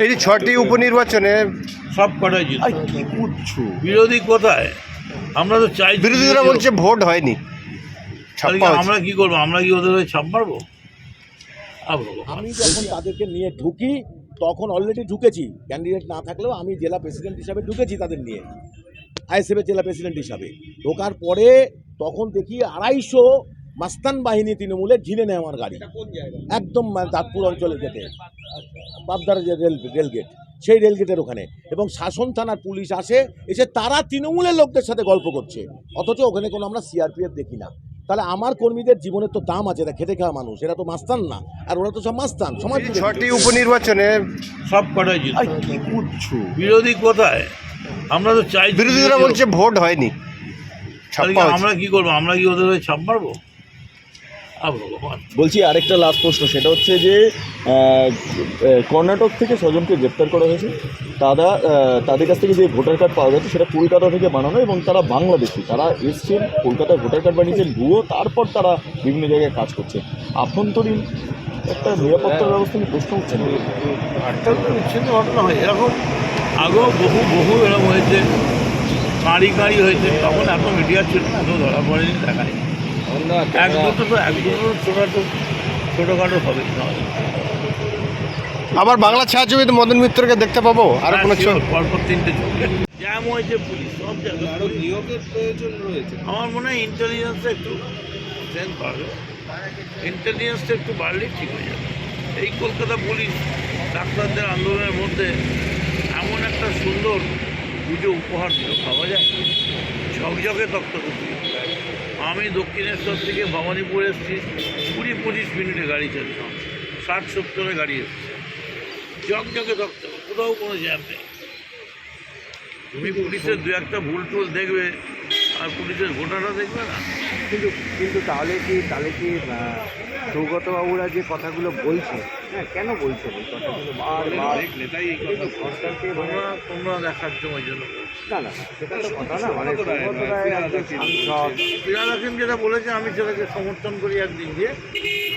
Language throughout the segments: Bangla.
এই যে ছটি উপনির্বাচনে সব কটাই জিত কি করছ? বিরোধী কোথায়? আমরা তো চাই বিরোধীরা বলছে ভোট হয়নি। আমরা কি করব? আমরা কি ওদের হয়ে ছাপ মারবো? আমি যখন তাদেরকে নিয়ে ঢুকি তখন অলরেডি ঢুকেছি। ক্যান্ডিডেট না থাকলেও আমি জেলা প্রেসিডেন্ট হিসাবে ঢুকেছি তাদের নিয়ে। আইএসএফের জেলা প্রেসিডেন্ট হিসাবে। ঢোকার পরে তখন দেখি আড়াইশো মাস্তান বাহিনী তৃণমূলের ঘিরে নেয় আমার গাড়ি। একদম মানে দাঁতপুর অঞ্চলের গেটে। বাবদার যে রেল রেল গেট সেই রেল গেটের ওখানে। এবং শাসন থানার পুলিশ আসে এসে তারা তৃণমূলের লোকদের সাথে গল্প করছে। অথচ ওখানে কোনো আমরা সিআরপিএফ দেখি না। তাহলে আমার কর্মীদের জীবনের তো দাম আছে এটা খেটে খাওয়া মানুষ এরা তো মাস্তান না। আর ওরা তো সব মাস্তান সমাজ ছটি উপনির্বাচনে সব কটাই কি করছ বিরোধী কোথায়? আমরা তো চাই বিরোধীরা বলছে ভোট হয়নি। আমরা কি করব? আমরা কি ওদের ছাপ মারবো? বলছি আরেকটা লাস্ট প্রশ্ন, সেটা হচ্ছে যে কর্ণাটক থেকে ছজনকে গ্রেপ্তার করা হয়েছে। তারা তাদের কাছ থেকে যে ভোটার কার্ড পাওয়া যাচ্ছে, সেটা কলকাতা থেকে বানানো এবং তারা বাংলাদেশি। তারা এসছেন, কলকাতায় ভোটার কার্ড বানিয়েছেন ভুয়ো তারপর তারা বিভিন্ন জায়গায় কাজ করছে। আভ্যন্তরীণ একটা নিরাপত্তার ব্যবস্থা নিয়ে প্রশ্ন উঠছে না? বিচ্ছিন্ন ঘটনা হয় এরকম আগেও বহু বহু এরকম হয়েছে কাঁড়ি কাঁড়ি হয়েছে, তখন এত মিডিয়া ছিল ধরা পড়েনি দেখায় ছোটোখাটো হবে আবার বাংলা ছায়াছবিতে মদন মিত্রকে দেখতে পাবো? আর কোনো পরপর তিনটে সব জায়গায় নিয়োগের প্রয়োজন রয়েছে আমার মনে হয় ইন্টেলিজেন্সটা একটু বাড়বে। ইন্টেলিজেন্সটা একটু বাড়লেই ঠিক হয়ে যাবে। এই কলকাতা পুলিশ ডাক্তারদের আন্দোলনের মধ্যে এমন একটা সুন্দর পুজো উপহার দিল, ভাবা যায়? ঝকঝকে তক্তপুকুরি আমি দক্ষিণেশ্বর থেকে ভবানীপুর এসেছি। কুড়ি পঁচিশ মিনিটে গাড়ি চালিয়ে ষাট সত্তরে গাড়ি এসেছে। ঝকঝকে তক্ত কোথাও কোনো জ্যাম নেই। তুমি পুলিশের দু একটা ভুল টুল দেখবে আর পুলিশের ভোটাররা দেখবে না। কিন্তু কিন্তু তাহলে কি তাহলে কি সৌগতবাবুরা যে কথাগুলো বলছে হ্যাঁ কেন বলছে এই কথাগুলো? মানে তোমরা দেখার জন্য ওই জন্য। না না সেটা তো কথা না মানে সৌগত একজন সাংসদ ফিরাদ যেটা বলেছে আমি সেটাকে সমর্থন করি একদিন যে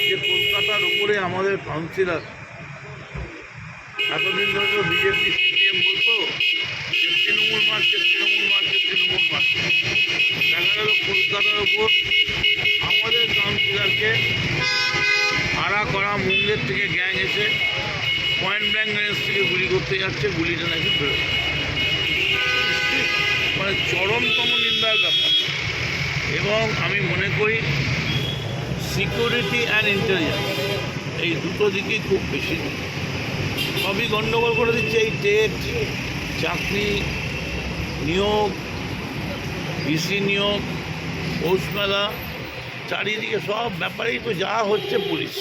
যে কলকাতার উপরে আমাদের কাউন্সিলর এতদিন ধরে তো বিজেপি সিপিএম বলতো যে তৃণমূল মারছে তৃণমূল মারছে তৃণমূল মারছে। দেখা গেল কলকাতার উপর আমাদের কাউন্সিলরকে ভাড়া করা মুঙ্গের থেকে গ্যাং এসে পয়েন্ট ব্ল্যাঙ্ক রেঞ্জ থেকে গুলি করতে যাচ্ছে গুলিটা নাকি বেরোয় মানে চরমতম নিন্দার ব্যাপার। এবং আমি মনে করি সিকিউরিটি অ্যান্ড ইন্টেলিজেন্স এই দুটো দিকেই খুব বেশি সবই গণ্ডগোল করে দিচ্ছে এই টেট চাকরি নিয়োগ ভিসি নিয়োগ পৌষমেলা চারিদিকে সব ব্যাপারেই তো যা হচ্ছে পুলিশ।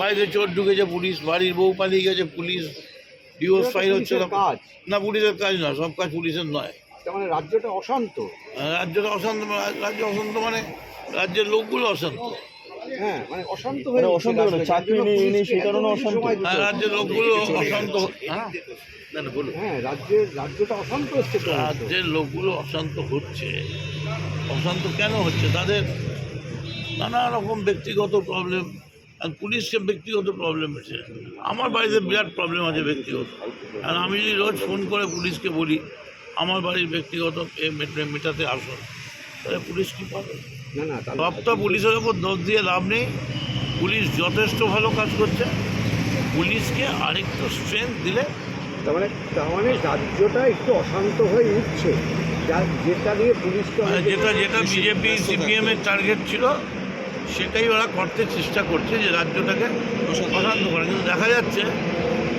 বাড়িতে চোর ঢুকেছে পুলিশ বাড়ির বউ পালিয়ে গেছে পুলিশ ডিভোর্স ফাইল হচ্ছে না পুলিশের কাজ নয় সব কাজ পুলিশের নয়। তার মানে রাজ্যটা অশান্ত। রাজ্যটা অশান্ত মানে- রাজ্য অশান্ত মানে রাজ্যের লোকগুলো অশান্ত। হ্যাঁ মানে অশান্ত মানে হয়ে অশান্ত? চাকরি নেই, কারণে। রাজ্যের লোকগুলো অশান্ত। হ্যাঁ। না, না, বলুন। হ্যাঁ রাজ্যের রাজ্যটা অশান্ত হচ্ছে রাজ্যের লোকগুলো অশান্ত হচ্ছে। অশান্ত কেন হচ্ছে? তাদের নানা রকম ব্যক্তিগত প্রবলেম আর পুলিশকে ব্যক্তিগত প্রবলেম হচ্ছে। আমার বাড়িতে বিরাট প্রবলেম আছে ব্যক্তিগত। আর আমি যদি রোজ ফোন করে পুলিশকে বলি আমার বাড়ির ব্যক্তিগত মেটাতে আসুন। তাহলে পুলিশ কী পাবে? না না তাহলে সবটা পুলিশের ওপর দোষ দিয়ে লাভ নেই। পুলিশ যথেষ্ট ভালো কাজ করছে। পুলিশকে আরেকটু স্ট্রেংথ দিলে তার মানে তার মানে রাজ্যটা একটু অশান্ত হয়ে উঠছে। যেটা নিয়ে পুলিশকে মানে যেটা যেটা বিজেপি সিপিএম এর টার্গেট ছিল সেটাই ওরা করতে চেষ্টা করছে যে রাজ্যটাকে অশান্ত করে কিন্তু দেখা যাচ্ছে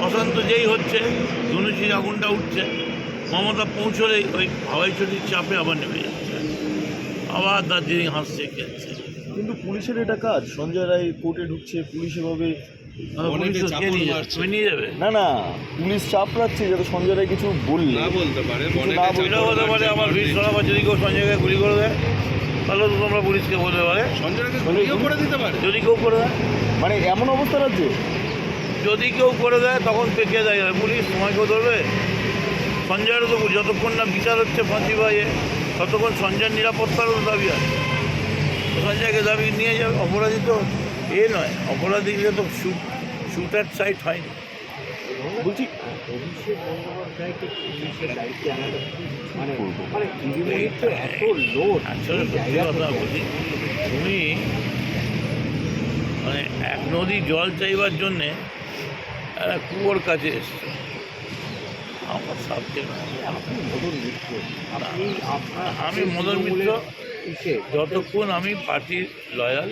অশান্ত যেই হচ্ছে ধনুচির আগুনটা উঠছে। মমতা পৌঁছলেই ওই হাওয়াই চটির চাপে আবার নেমে যাচ্ছে। আবার দার্জিলিং হাসছে খেলছে কিন্তু পুলিশের এটা কাজ। সঞ্জয় রায় কোর্টে ঢুকছে পুলিশ এভাবে যাবে। না না পুলিশ চাপ রাখছে যাতে সঞ্জয় রায় কিছু বললে। না বলতে পারে না বলতে হতে পারে আমার ভিড় সরাবার যদি কেউ সঞ্জয়কে গুলি করে দেয় তাহলে তো তোমরা পুলিশকে বলতে পারে। যদি কেউ করে দেয়। মানে এমন অবস্থা রাজ্যে? যদি কেউ করে দেয় তখন পেকে দেয়? পুলিশ সময় কেউ ধরবে? সঞ্জয়ের তো যতক্ষণ না বিচার হচ্ছে ফাঁসি ভাইয়ে ততক্ষণ সঞ্জয়ের নিরাপত্তারও দাবি আছে। সঞ্জয়কে দাবি নিয়ে যাবে অপরাধী তো এ নয় অপরাধীকে তো শুট শুটার সাইট হয়নি। বলছি অভিষেক বন্দ্যোপাধ্যায়কে পুলিশের দায়িত্বে আনাটা মানে মানে তো এত লোড আসলে সত্যি কথা বলি তুমি মানে এক নদী জল চাইবার জন্যে একটা কুয়োর কাছে এসছো। আমার আপনি মদন মিত্র আমি মদন মিত্র। যতক্ষণ আমি পার্টির লয়াল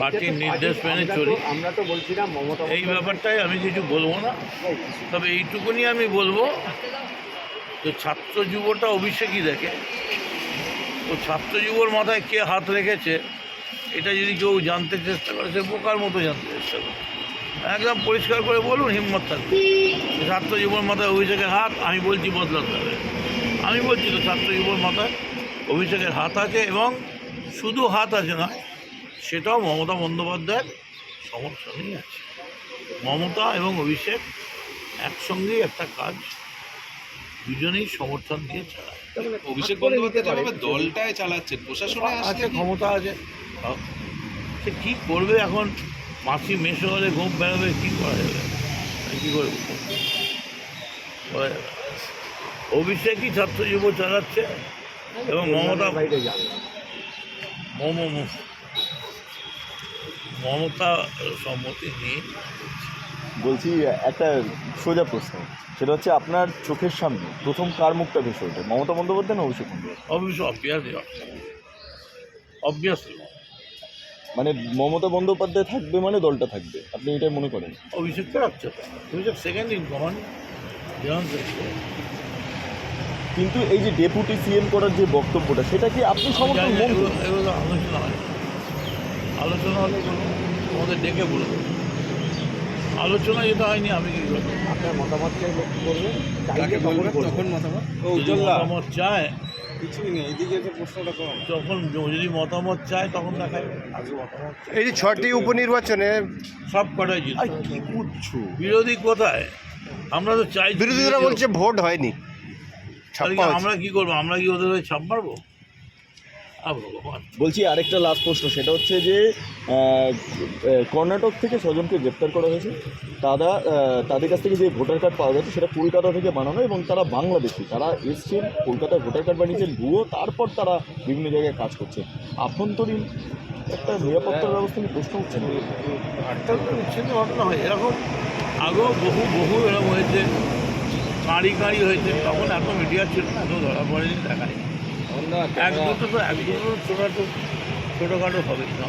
পার্টির নির্দেশ মেনে চলি। আমরা তো বলছিলাম মমতা এই ব্যাপারটাই আমি কিছু বলব না। তবে এইটুকুনি আমি বলব যে ছাত্র যুবটা অভিষেকই দেখে। তো ছাত্র যুবর মাথায় কে হাত রেখেছে, এটা যদি কেউ জানতে চেষ্টা করে, সে বোকার মতো জানতে চেষ্টা করে একদম পরিষ্কার করে বলুন হিম্মত থাকবে। ছাত্র যুবর মাথায় অভিষেকের হাত আমি বলছি বদলাতে হবে। আমি বলছি তো ছাত্র যুবর মাথায় অভিষেকের হাত আছে এবং শুধু হাত আছে না সেটাও মমতা বন্দ্যোপাধ্যায়ের সমর্থনেই আছে। মমতা এবং অভিষেক একসঙ্গেই একটা কাজ দুজনেই সমর্থন দিয়ে চালায়। অভিষেক বন্দ্যোপাধ্যায় যেভাবে দলটায় চালাচ্ছেন প্রশাসনে আছে ক্ষমতা আছে। সে কী করবে এখন? মাসি মেশো হলে ঘুম বেরোবে কী করা যাবে? কী করে অভিষেকই ছাত্র যুব চালাচ্ছে এবং মমতা মম মমতা সম্মতি নিয়ে বলছি একটা সোজা প্রশ্ন। সেটা হচ্ছে আপনার চোখের সামনে প্রথম কার মুখটা ভেসে ওঠে? মমতা বন্দ্যোপাধ্যায় না অভিষেক বন্দ্যোপাধ্যায়? অবশ্য অবভিয়াসলি অবভিয়াসলি মানে মমতা বন্দ্যোপাধ্যায় থাকবে মানে দলটা থাকবে। আপনি এটাই মনে করেন? অভিষেককে রাখছে তো। অভিষেক সেকেন্ড ইন কমান্ড কিন্তু এই যে ডেপুটি সিএম করার যে বক্তব্যটা সেটা কি আপনি সমর্থন এগুলো আলোচনা হয়। আলোচনা হলে তোমাদের ডেকে বলব আলোচনা যেটা হয়নি আমি কি আপনার মতামত চাইলে কি করবেন? তখন মতামত। মতামত চায় কিছুই নেই এইদিকে তো প্রশ্নটা কম তখন যদি মতামত চায় তখন দেখায়। মতামত এই যে ছটি উপনির্বাচনে সব কটাই জিত আর কি করছ বিরোধী কোথায়? আমরা তো চাই বিরোধীরা বলছে ভোট হয়নি। আমরা কি করব? আমরা কি ওদের ছাপ মারবো? বলছি আরেকটা লাস্ট প্রশ্ন সেটা হচ্ছে যে কর্ণাটক থেকে ছজনকে গ্রেপ্তার করা হয়েছে। তারা তাদের কাছ থেকে যে ভোটার কার্ড পাওয়া গেছে সেটা কলকাতা থেকে বানানো এবং তারা বাংলাদেশি। তারা এসছেন কলকাতায় ভোটার কার্ড বানিয়েছেন ভুয়ো তারপর তারা বিভিন্ন জায়গায় কাজ করছে আভ্যন্তরীণ একটা নিরাপত্তার ব্যবস্থা নিয়ে প্রশ্ন উঠছে। না বিচ্ছিন্ন ঘটনা হয়। এরকম আগেও বহু বহু এরকম হয়েছে কাঁড়ি কাঁড়ি হয়েছে তখন এত মিডিয়া ছিল না এত ধরা পড়েনি দেখায় এক দুটো তো এক দুটো ছোটো ছোটোখাটো হবে না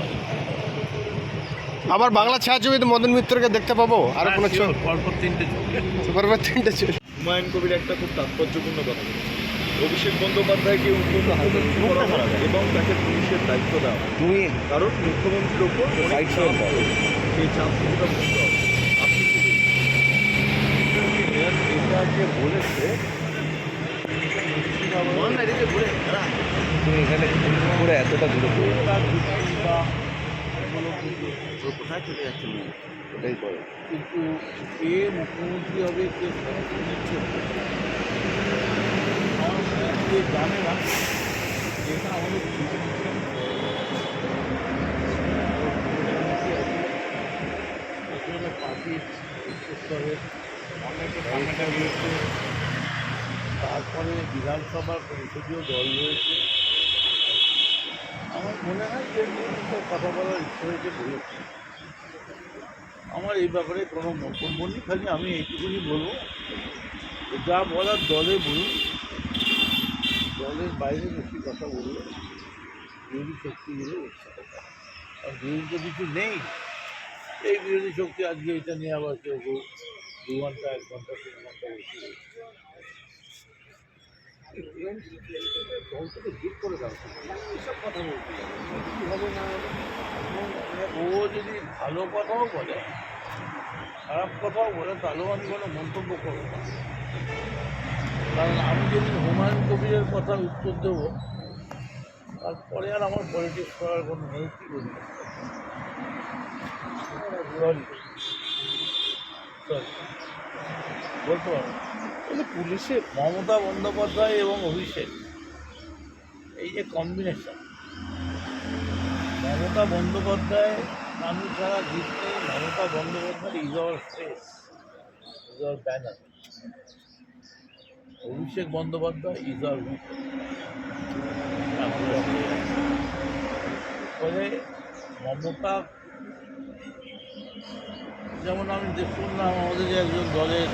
আবার বাংলা ছায়াছবিতে মদন মিত্রকে দেখতে পাবো? আর কোনো হ্যাঁ, পরপর তিনটে ছবি। তিনটে ছিল হুমায়ুন কবির একটা খুব তাৎপর্যপূর্ণ কথা অভিষেক বন্দ্যোপাধ্যায়কে মুখ্যমন্ত্রী করা হবে এবং তাকে পুলিশের দায়িত্ব দেওয়া হবে। তুমি কারণ মুখ্যমন্ত্রীর ওপর। সেই চাপ কিছুটা মুক্ত হবে এটাকে বলেছে তুমি এখানে পুরো এতটা দূরে পড়ে কোথায় চলে যাচ্ছে ওটাই করো কিন্তু কে মুখ্যমন্ত্রী হবে কে আমার কে জানে না। এটা আমাদের পার্টির উচ্চস্তরে অনেকে তারপরে বিধানসভার পরিষদীয় দল রয়েছে। আমার মনে হয় যে কথা বলার ইচ্ছে হয়েছে বলেছে আমার এই ব্যাপারে কোনো মন্তব্য নেই, খালি আমি এইটুকুনি বলব যা বলার দলে বলুন, দলের বাইরে বেশি কথা বললে বিরোধী শক্তিগুলো উৎসাহ পায়। আর বিরোধী তো কিছু নেই। এই বিরোধী শক্তি আজকে এটা নিয়ে আবার কেউ কেউ দু ঘণ্টা, এক ঘণ্টা, তিন ঘণ্টা বেশি দল থেকে জিত করে দাও এসব কথা বলতে যাবে কি হবে না ও যদি ভালো কথাও বলে খারাপ কথাও বলে তাহলেও আমি কোনো মন্তব্য করব না। কারণ আমি যদি হুমায়ুন কবিরের কথা উত্তর দেবো তারপরে আর আমার পলিটিক্স করার কোনো নেই কি করি Sorry. Sorry. বলতে পারব কিন্তু পুলিশে মমতা বন্দ্যোপাধ্যায় এবং অভিষেক, এই যে কম্বিনেশন মমতা বন্দ্যোপাধ্যায় মানুষ যারা জিত Mamata Bandyopadhyay is our face আর ব্যানার অভিষেক বন্দ্যোপাধ্যায় ইজ উইক ফলে মমতা যেমন আমি শুনলাম আমাদের যে একজন দলের